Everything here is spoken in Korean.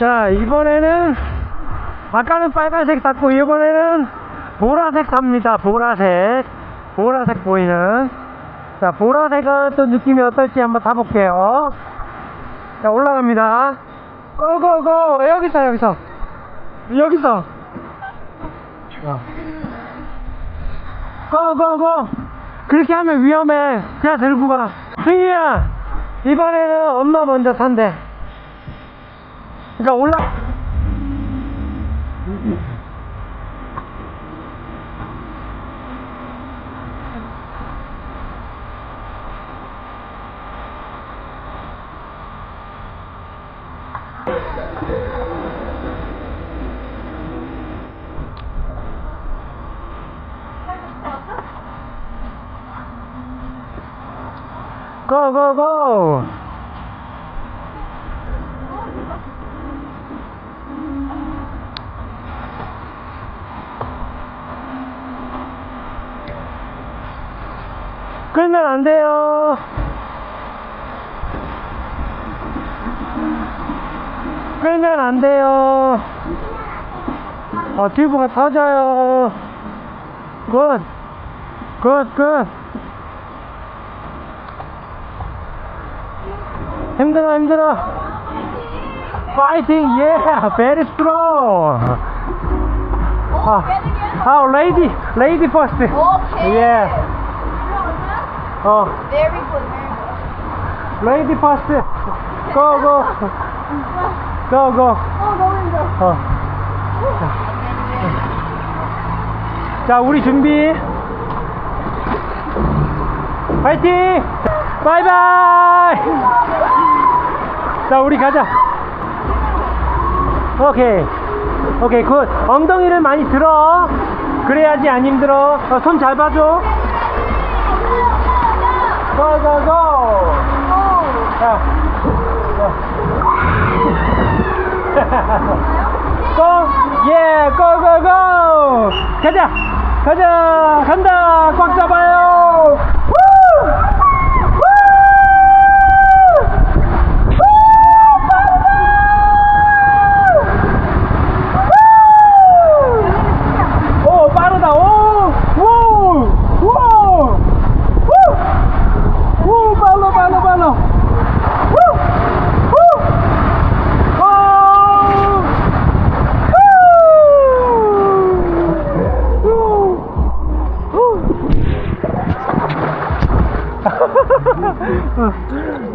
자, 이번에는, 아까는 빨간색 탔고, 이번에는 보라색 탑니다. 보라색. 보라색 보이는. 자, 보라색은 또 느낌이 어떨지 한번 타볼게요. 자, 올라갑니다. 고고고! 여기서, 여기서. 여기서. 고고고! 그렇게 하면 위험해. 그냥 들고 가. 승희야! 이번에는 엄마 먼저 산대. 그러니까 올라. 고고고! 끌면 안 돼요. 끌면 안 돼요. 어, 튜브가 터져요. 굿. 굿, 굿. 힘들어, 힘들어. 파이팅, 예, very strong. 아, 아, lady, lady first. Okay. Yeah. 어, Very good, very good. lady first. Go, go. Go, go. 어. 자, 우리 준비. 파이팅! 바이바이! 자, 우리 가자. 오케이. 오케이, 굿. 엉덩이를 많이 들어. 그래야지 안 힘들어. 어, 손잘 봐줘. 고, 고, 고! 자. 고! 예, 고, 고, 고! 가자! 가자! 간다! 꽉 잡아요! Oh.